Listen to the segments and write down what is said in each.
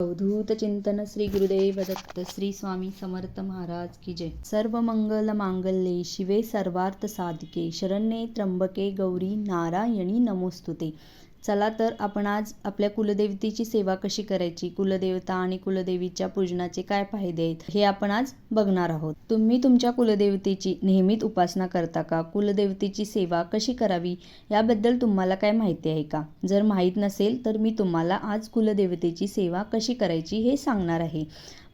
अवधूत चिंतन श्री गुरुदेव दत्त श्री स्वामी समर्थ महाराज की जय। सर्व मंगल मांगल्ये शिवे सर्वार्थ साधिके शरण्ये त्र्यंबके गौरी नारायणी नमोस्तुते। चला तर आपण आज आपल्या कुलदेवतेची सेवा कशी करायची? कुलदेवता आणि कुलदेवीच्या पूजनाचे काय फायदे आहेत? हे आपण आज बघणार आहोत. तुम्ही तुमच्या कुलदेवतेची नेहमीच उपासना करता का? कुलदेवतेची सेवा कशी करावी? याबद्दल तुम्हाला काय माहिती आहे का? जर माहीत नसेल तर मी तुम्हाला आज कुलदेवतेची सेवा कशी करायची हे सांगणार आहे.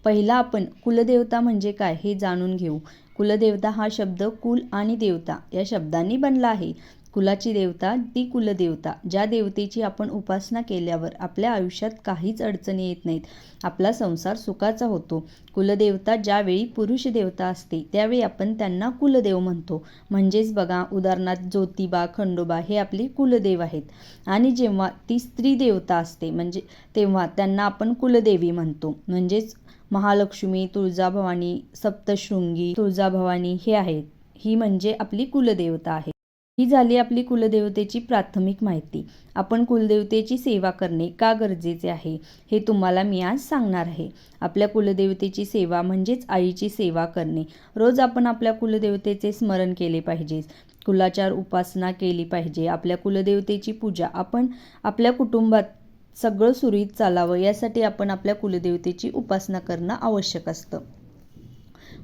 पहिला आपण कुलदेवता म्हणजे काय हे जाणून घेऊ. कुलदेवता हा शब्द कुल आणि देवता या शब्दांनी बनला आहे. कुलाची देवता ती कुलदेवता ज्या देवतेची आपण उपासना केल्यावर आपल्या आयुष्यात काहीच अडचणी येत नाहीत. आपला संसार सुखाचा होतो. कुलदेवता ज्यावेळी पुरुष देवता असते त्यावेळी आपण त्यांना कुलदेव म्हणतो. म्हणजेच बघा उदाहरणार्थ ज्योतिबा खंडोबा हे आपले कुलदेव आहेत. आणि जेव्हा ती स्त्री देवता असते म्हणजे तेव्हा त्यांना आपण कुलदेवी म्हणतो. म्हणजेच महालक्ष्मी तुळजाभवानी सप्तशृंगी तुळजाभवानी हे आहेत. ही म्हणजे आपली कुलदेवता आहे ही झाली आपली कुलदेवतेची प्राथमिक माहिती. आपण कुलदेवतेची सेवा करणे का गरजेचे आहे हे तुम्हाला मी आज सांगणार आहे. आपल्या कुलदेवतेची सेवा म्हणजेच आईची सेवा करणे. रोज आपण आपल्या कुलदेवतेचे स्मरण केले पाहिजे. कुलाचार उपासना केली पाहिजे. आपल्या कुलदेवतेची पूजा आपण आपल्या कुटुंबात सगळं सुरळीत चालावं यासाठी आपण आपल्या कुलदेवतेची उपासना करणं आवश्यक असतं.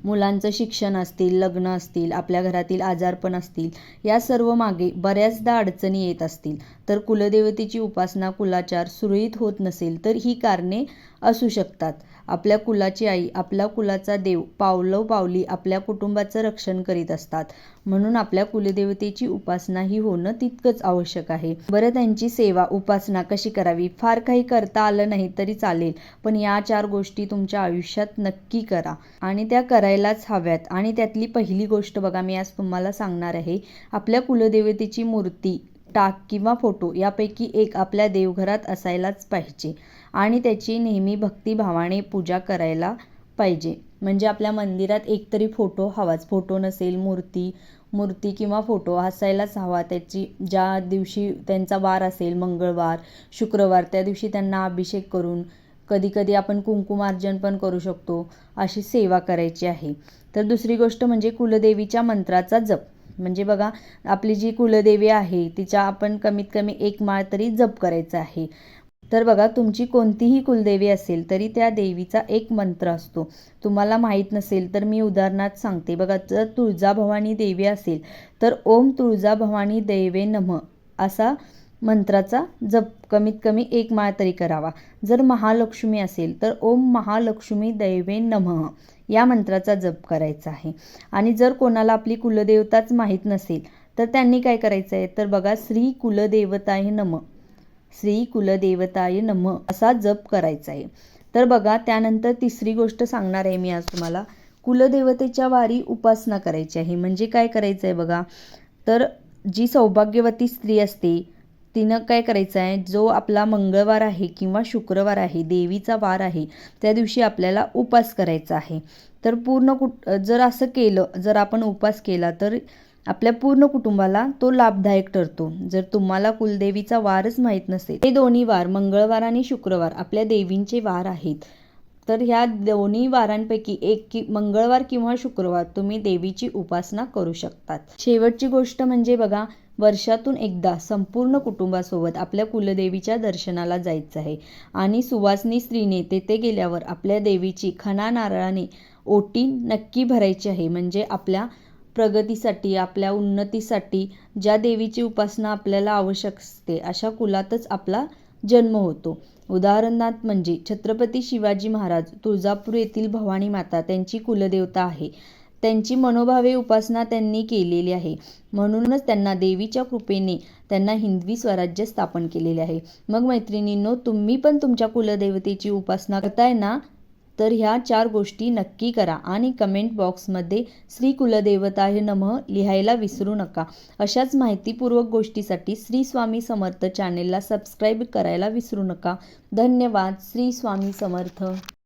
मुलांचं शिक्षण असतील लग्न असतील आपल्या घरातील आजारपण असतील या सर्व मागे बऱ्याचदा अडचणी येत असतील. तर कुलदेवतेची उपासना कुलाचार सुरळीत होत नसेल तर ही कारणे असू शकतात. आपल्या कुलाची आई आपला कुलाचा देव पावलो पावली आपल्या कुटुंबाचं रक्षण करीत असतात. म्हणून आपल्या कुलदेवतेची उपासना ही होणं तितकंच आवश्यक आहे. बरं त्यांची सेवा उपासना कशी करावी? फार काही करता आलं नाही तरी चालेल पण या चार गोष्टी तुमच्या आयुष्यात नक्की करा. आणि त्या करायलाच हव्यात. आणि त्यातली पहिली गोष्ट बघा मी आज तुम्हाला सांगणार आहे. आपल्या कुलदेवतेची मूर्ती टाक किंवा फोटो यापैकी एक आपल्या देवघरात असायलाच पाहिजे आणि त्याची नेहमी भक्तिभावाने पूजा करायला पाहिजे. म्हणजे आपल्या मंदिरात एकतरी फोटो हवाच. फोटो नसेल मूर्ती मूर्ती किंवा फोटो असायलाच हवा. त्याची ज्या दिवशी त्यांचा वार असेल मंगळवार शुक्रवार त्या दिवशी त्यांना अभिषेक करून कधीकधी आपण कुंकुमार्जन पण करू शकतो अशी सेवा करायची आहे. तर दुसरी गोष्ट म्हणजे कुलदेवीच्या मंत्राचा जप. म्हणजे बघा आपली जी कुलदेवी आहे तिच्या आपण कमीत कमी एक माळ तरी जप करायचा आहे. तर बघा तुमची कोणतीही कुलदेवी असेल तरी त्या देवीचा एक मंत्र असतो. तुम्हाला माहीत नसेल तर मी उदाहरणार्थ सांगते. बघा जर तुळजाभवानी देवी असेल तर ओम तुळजाभवानी देवे नम असा मंत्राचा जप कमीत कमी एक माळ तरी करावा. जर महालक्ष्मी असेल तर ओम महालक्ष्मी दैवे नमः. या मंत्राचा जप करायचा आहे. आणि जर कोणाला आपली कुलदेवताच माहीत नसेल तर त्यांनी काय करायचं आहे तर बघा श्री कुलदेवताय नम. श्री कुलदेवताय नम असा जप करायचा आहे तर बघा त्यानंतर तिसरी गोष्ट सांगणार आहे मी आज तुम्हाला. कुलदेवतेच्या वारी उपासना करायची आहे. म्हणजे काय करायचं आहे बघा? तर जी सौभाग्यवती स्त्री असते तिनं काय करायचं आहे? जो आपला मंगळवार आहे किंवा शुक्रवार आहे देवीचा वार आहे त्या दिवशी आपल्याला उपास करायचा आहे. तर पूर्ण कुट जर असं केलं जर आपण उपास केला तर आपल्या पूर्ण कुटुंबाला तो लाभदायक ठरतो. जर तुम्हाला कुलदेवीचा वारच माहीत नसेल हे दोन्ही वार मंगळवार आणि शुक्रवार आपल्या देवींचे वार आहेत. तर ह्या दोन्ही वारांपैकी एक कि मंगळवार किंवा शुक्रवार तुम्ही देवीची उपासना करू शकतात. शेवटची गोष्ट म्हणजे बघा वर्षातून एकदा संपूर्ण कुटुंबासोबत आपल्या कुलदेवीच्या दर्शनाला जायचं आहे. आणि सुवासनी स्त्रीने तेथे गेल्यावर आपल्या देवीची खणा नारळाने ओटी नक्की भरायची आहे. म्हणजे आपल्या प्रगतीसाठी आपल्या उन्नतीसाठी ज्या देवीची उपासना आपल्याला आवश्यक असते अशा कुलातच आपला जन्म होतो. उदाहरणार्थ म्हणजे छत्रपती शिवाजी महाराज तुळजापूर येथील भवानी माता त्यांची कुलदेवता आहे. त्यांची मनोभावे उपासना त्यांनी केलेली आहे. म्हणूनच त्यांना देवीच्या कृपेने त्यांना हिंदवी स्वराज्य स्थापन केलेले आहे. मग मैत्रिणींनो तुम्ही पण तुमच्या कुलदेवतेची उपासना करताय ना? तर ह्या चार गोष्टी नक्की करा आणि कमेंट बॉक्समध्ये श्री कुलदेवता हे नमः लिहायला विसरू नका. अशाच माहितीपूर्वक गोष्टीसाठी श्री स्वामी समर्थ चॅनेलला सबस्क्राईब करायला विसरू नका. धन्यवाद. श्री स्वामी समर्थ.